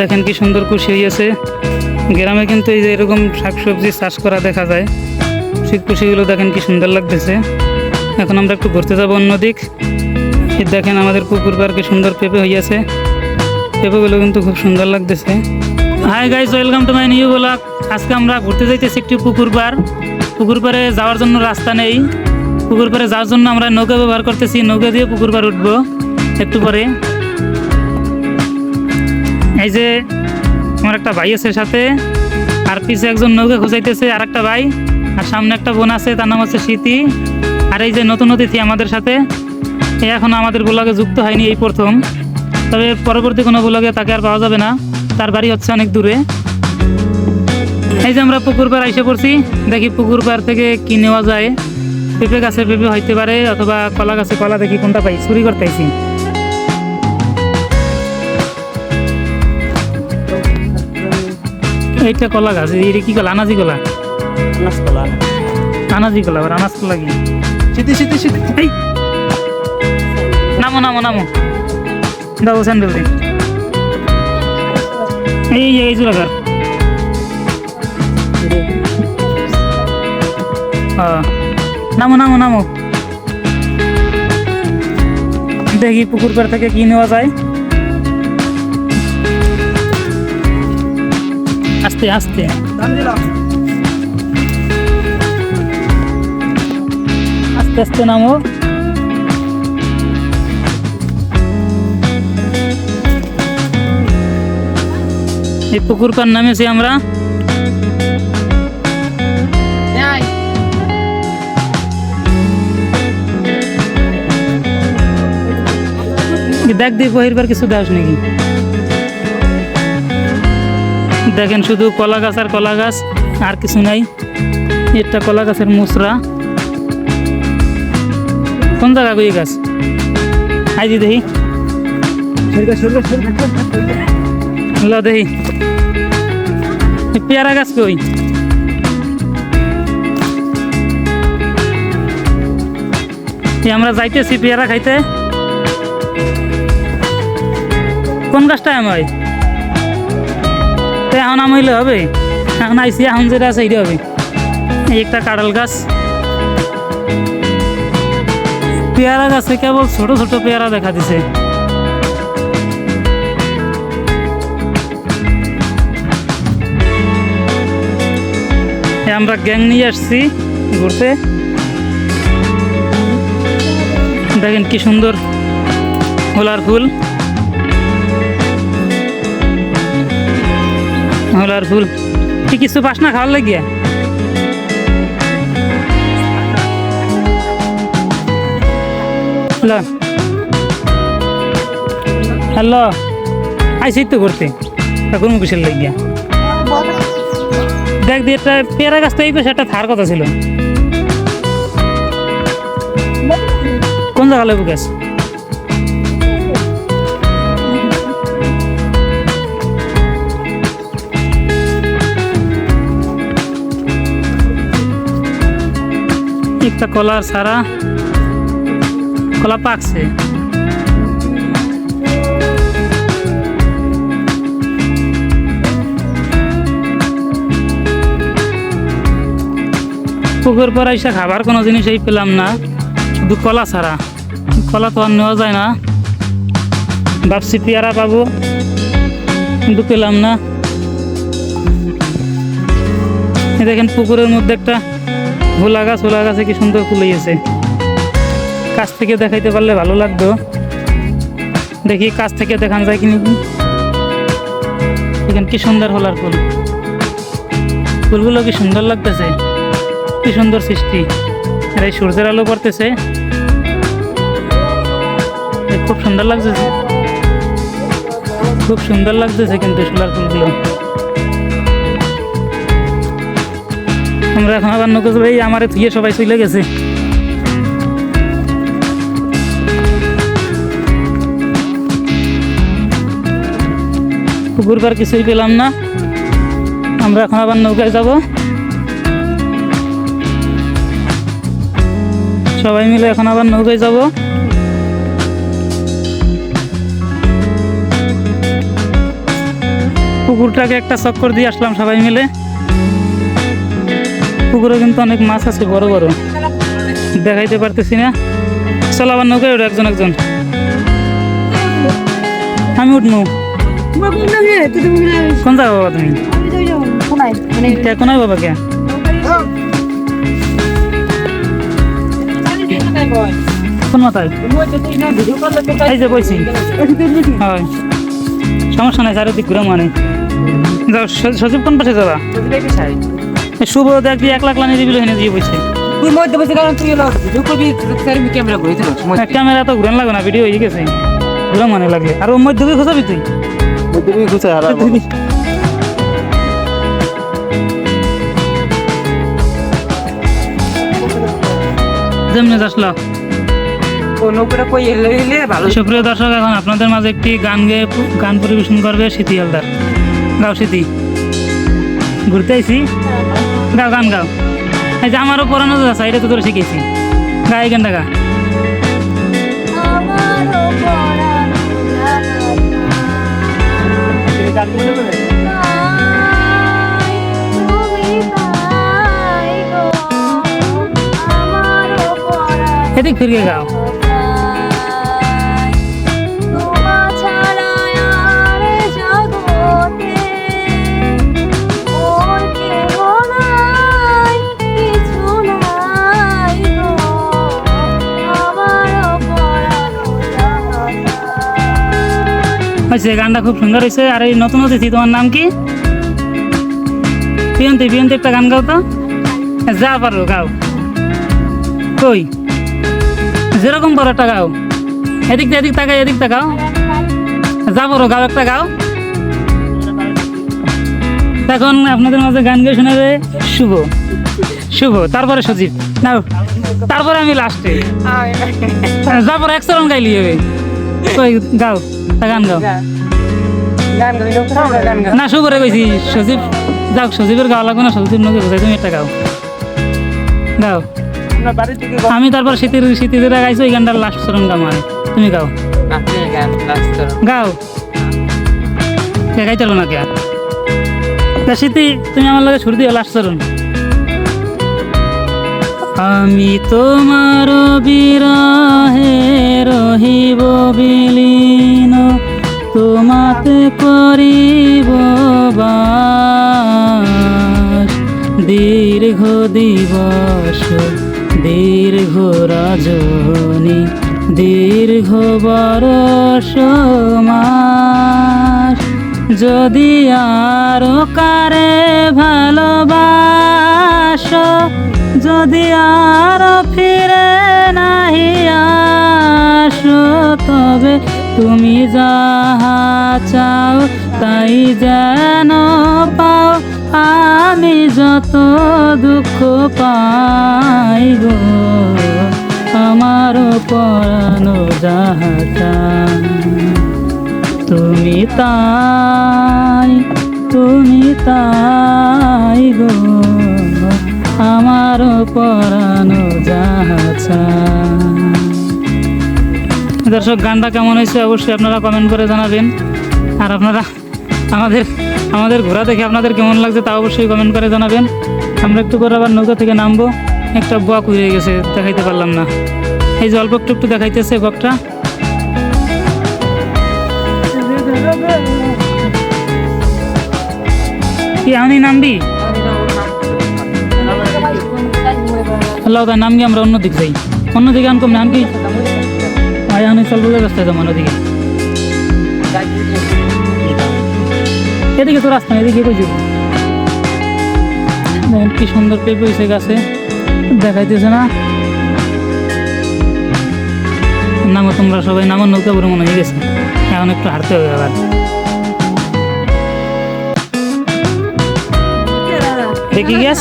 দেখেন কি সুন্দর কুশি হয়েছে গ্রামে কিন্তু এই যে এরকম শাকসবজি চাষ করা দেখা যায়। শীত কুশিগুলো দেখেন কি সুন্দর লাগতেছে। এখন আমরা একটু ঘুরতে যাব অন্যদিক দেখেন আমাদের পুকুর পার্কে সুন্দর পেঁপে হইয়াছে। পেঁপেগুলো কিন্তু খুব সুন্দর লাগতেছে। Hi guys welcome to my new blog আজকে আমরা ঘুরতে যাইতেছি একটি পুকুর পার পুকুর পাড়ে যাওয়ার জন্য রাস্তা নেই। পুকুর পাড়ে যাওয়ার জন্য আমরা নৌকা ব্যবহার করতেছি। নৌকা দিয়ে পুকুর পাড় উঠবো। একটু পরে। এই যে আমার একটা ভাই আছে সাথে, আর পিছে একজন নৌকা খুঁজাইতেছে আর একটা ভাই, আর সামনে একটা বোন আছে, তার নাম হচ্ছে স্মৃতি, আর এই যে নতুন অতিথি আমাদের সাথে, এ এখন আমাদের ব্লগে যুক্ত হয়নি এই প্রথম, তবে পরবর্তী কোনো ব্লগে তাকে আর পাওয়া যাবে না, তার বাড়ি হচ্ছে অনেক দূরে। এই যে আমরা পুকুর পাড় এসে পড়ছি, দেখি পুকুর পাড় থেকে কি নেওয়া যায়, পেঁপে গাছে পেঁপে হইতে পারে, অথবা কলা গাছে কলা দেখি কোনটা পাই, চুরি করতে এইটা কলা গাছ এটা কি কলা? আনাজি কলা? আনাজি কলা আবার আনাজ কলা কি? সিদ্ধি সিদ্ধি সিদ্ধি। এই। নামো নামো নামো। দাও স্যান্ডেল দিন এই এই জোড়াকার হ্যাঁ নামো নামো নামো। দেখি পুকুর পাড় থেকে কি নেওয়া যায়। আস্তে আস্তে আস্তে আস্তে নামো এই পুকুর পার নামেছি আমরা দেখ দিয়ে বহিরবার কিছু দাস নাকি দেখেন শুধু কলা গাছ আর কলা গাছ, আর কিছু নাই। এটা কলা গাছের মুসরা। কোন জায়গা গই গাছ? আই দি দেখি। ল দেখি। পেয়ারা গাছ কই? আমরা যাইতেছি পেয়ারা খাইতে। কোন গাছটা আমার? তো এখন আম হইলে হবে? এখন আইসি এখন যেটা আছে এইটা হবে। এই একটা কাঁঠাল গাছ। পেয়ারা গাছে কেবল ছোট ছোট পেয়ারা দেখা দিছে। আমরা গ্যাং নিয়ে আসছি ঘুরতে। দেখেন কি সুন্দর হোলার ফুল। হোলার ফুল কি কিছু পাস না খাওয়ার লাগিয়া? হ্যালো হ্যালো আইসি তো ঘুরতে। এখন কিসের লাগিয়া? দেখ দিয়ে একটা পেয়ারা গাছটা এই পাশে একটা থার কথা ছিল। কোন জায়গা লেবু গাছ? একটা কলার সারা কলা পাকছে। পুকুর পর এসে খাবার কোনো জিনিসই পেলাম না, শুধু কলা ছাড়া। কলা তো আর নেওয়া যায় না। ভাবছি পেয়ারা পাবো, কিন্তু পেলাম না। দেখেন পুকুরের মধ্যে একটা ভোলা গাছ হোলা গাছে কি সুন্দর ফুলিয়েছে কাছ থেকে দেখাইতে পারলে ভালো লাগতো। দেখি কাছ থেকে দেখান যায় কি? নাকি দেখেন কি সুন্দর হোলার ফুল। ফুলগুলো কি সুন্দর লাগতেছে। কি সুন্দর সৃষ্টি। আর এই সূর্যের আলো পড়তেছে। খুব সুন্দর লাগতেছে। খুব সুন্দর লাগতেছে কিন্তু সোলার ফুলগুলো। আমরা এখন আবার নৌকো ভাই, আমার থুয়ে সবাই চলে গেছে। পুকুর পার কিছুই পেলাম না। আমরা এখন আবার নৌকায় যাব। সবাই মিলে এখন আবার নৌকায় যাব। পুকুরটাকে একটা চক্কর দিয়ে আসলাম সবাই মিলে। পুকুরে কিন্তু অনেক মাছ আছে, বড় বড়। দেখাইতে পারতেছি না। চল আবার নৌকায় উঠো একজন একজন। আমি উঠবো কোন যাব বাবা তুমি? কোনায় বাবা কে কোন মাথায়? এই যে বইছি। হয়। সমস্যা নাই, চারিদিক ঘুরে মানে যাও, স- সচিব কোন পাশে যাবা? শুভ দেখবি এক লাখ লানি দিবি হেনে দিয়ে বসে। তুই মধ্যে বসে কারণ তুই ভিডিও করবি আমি ক্যামেরা ঘুরে দিল ক্যামেরা তো ঘুরান লাগবে না ভিডিও হয়ে গেছে। ঘুরে মানে লাগলে। আর ওর মধ্যে খোঁজাবি তুই? যেমনি আসলো সুপ্রিয় দর্শক এখন আপনাদের মাঝে একটি গান গেয়ে গান পরিবেশন করবে স্মৃতি হালদার। গাও স্মৃতি ঘুরতে আইছি গাও গান গাও। এই যে আমারও পড়ানো আছে এটা তো তোর শিখেছি গা এই গানটা গা। আমারও পরানো নাই, তুমি তাই গো, আমারও পরানো এদিক ফিরে গাও। হয়েছে গানটা খুব সুন্দর হয়েছে। আর এই নতুন অতিথি তোমার নাম কি? পিয়ন্তি পিয়ন্তি একটা গান গাও তো। যা পারো গাও। কই? যেরকম পারো একটা গাও। এদিক এদিক তাকাও এদিক তাকাও। যা পারো গাও একটা গাও। এখন আপনাদের মাঝে গান গিয়ে শোনাবে শুভ। শুভ তারপরে সজীব। নাও তারপরে আমি লাস্টে যা পারো একশো রং গাইলি হবে। কই গাও গান গাও। না শুভরে কইছি সজীব যাও সজীবের গাওয়া লাগবে না সজীব নদী কোথায় তুমি একটা গাও। গাও। আমি তারপর শীতের শীতের গাইছো এই গানটার লাস্ট চরণ গাও মানে। তুমি গাও। গাও। কে গাইতে পারব না কে? শীতি তুমি আমার লগে ছুটি দিও লাস্ট চরণ। আমি তোমার বিরহে রহিব বিলীন। তোমাতে করিব দীর্ঘ দিবস, দীর্ঘ রজনী, দীর্ঘ বরষ মাস। যদি আর কারে ভালোবাস যদি আর ফিরে নাহি আসো, তবে তুমি যাহা চাও তাই যেন পাও। আমি যত দুঃখ পাই গো, আমার পরানো যাহা চাও তুমি তাই তুমি তাই গো। পরানো যাহা দর্শক, গানটা কেমন হয়েছে অবশ্যই আপনারা কমেন্ট করে জানাবেন। আর আপনারা আমাদের আমাদের ঘোরা দেখে আপনাদের কেমন লাগছে তা অবশ্যই কমেন্ট করে জানাবেন। আমরা একটু করে আবার নৌকা থেকে নামবো। একটা বক হয়ে গেছে, দেখাইতে পারলাম না। এই যে অল্প একটু একটু দেখাইতেছে বকটা। কি আমি নামবি? আল্লাহ তার নাম কি আমরা অন্যদিক যাই। অন্যদিকে আনকম নাম কি? আয়, আমি চল বুঝে ব্যস্ত যাব অন্যদিকে। এদিকে তো রাস্তা, এদিকে কই যাব? দেখেন কি সুন্দর পেঁপে হয়েছে গাছে, দেখাইতেছে না। নামো তোমরা সবাই, নামো নৌকা বড় মনে হয়ে গেছে। এখন একটু হাঁটতে হবে আবার। দেখি গ্যাস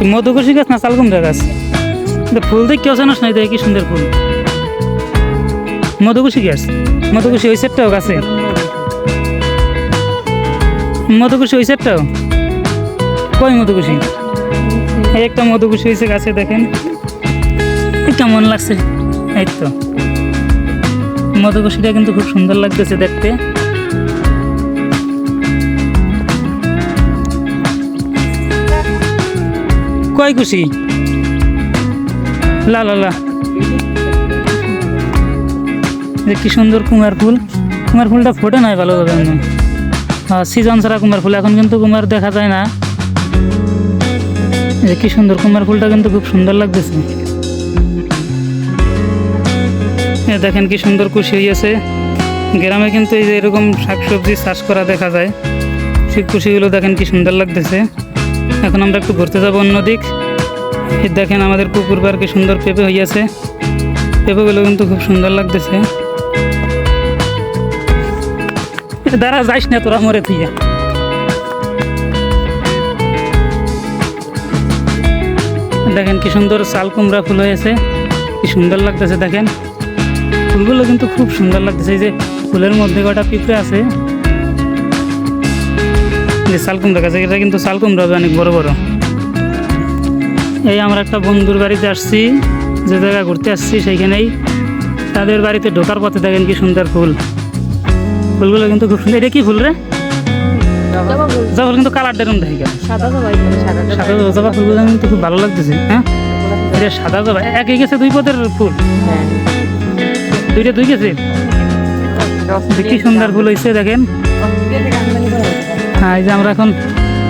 কি মধুকুশি গাছ না শালকুমড়া গাছ? ফুল দেখি কেউ জানোস না কি সুন্দর ফুল। মধুকুশি গাছ। মধুকুশি ওই সেটটাও গাছে। মধুকুশি ওই সেটটাও কই মধুকুশি এই একটা মধুকুশি হয়েছে গাছে, দেখেন। কেমন লাগছে। এই তো। মধুকুশিটা কিন্তু খুব সুন্দর লাগতেছে দেখতে। সবাই খুশি লা লা লা। কি সুন্দর কুমার ফুল। কুমার ফুলটা ফোটে নাই ভালোভাবে সিজন ছাড়া কুমার ফুল, এখন কিন্তু কুমার দেখা যায় না। যে কি সুন্দর কুমার ফুলটা কিন্তু খুব সুন্দর লাগতেছে। দেখেন কি সুন্দর খুশি হয়েছে গ্রামে কিন্তু এই যে এরকম শাকসবজি চাষ করা দেখা যায়। সেই কুশিগুলো দেখেন কি সুন্দর লাগতেছে। এখন আমরা একটু ঘুরতে যাব অন্যদিক দেখেন আমাদের পুকুর পার কি সুন্দর পেঁপে হইয়াছে। পেঁপেগুলো কিন্তু খুব সুন্দর লাগতেছে। দাঁড়া, যাইস না তোরা মরে থুইয়া দেখেন কি সুন্দর চাল কুমড়া ফুল হয়েছে। কি সুন্দর লাগতেছে, দেখেন। ফুলগুলো কিন্তু খুব সুন্দর লাগতেছে যে ফুলের মধ্যে কটা পিঁপড়ে আছে। যে শাল কুমড়া গাছ এটা কিন্তু শাল কুমড়া হবে অনেক বড় বড়। এই আমরা একটা বন্ধুর বাড়িতে আসছি যে জায়গা ঘুরতে আসছি সেইখানেই। তাদের বাড়িতে ঢোকার পথে দেখেন কি সুন্দর ফুল। ফুলগুলো কিন্তু খুব সুন্দর। এটা কি ফুল রে? জবা ফুল। কিন্তু কালার ডেরম দেখে সাদা জবা ফুলগুলো কিন্তু খুব ভালো লাগতেছে হ্যাঁ? এটা সাদা জবা। একই গেছে দুই পদের ফুল। হ্যাঁ। দুইটা দুই গেছে? কি সুন্দর ফুল হয়েছে দেখেন। এই যে আমরা এখন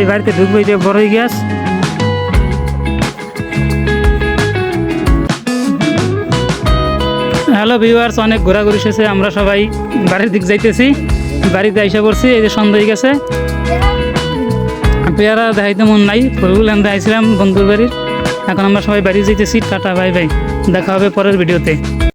এই বাড়িতে ঢুকবো, এই যে বড়ই গ্যাস হ্যালো ভিউয়ার্স অনেক ঘোরাঘুরি শেষে আমরা সবাই বাড়ির দিক যাইতেছি। বাড়িতে আইসা করছি এই যে সন্ধ্যা হয়ে গেছে। পেয়ারা দেখাইতে মন নাই, ফুলগুলো আমি দেখাইছিলাম বন্ধুর বাড়ির। এখন আমরা সবাই বাড়ি যাইতেছি, টাটা, বাই বাই। দেখা হবে পরের ভিডিওতে।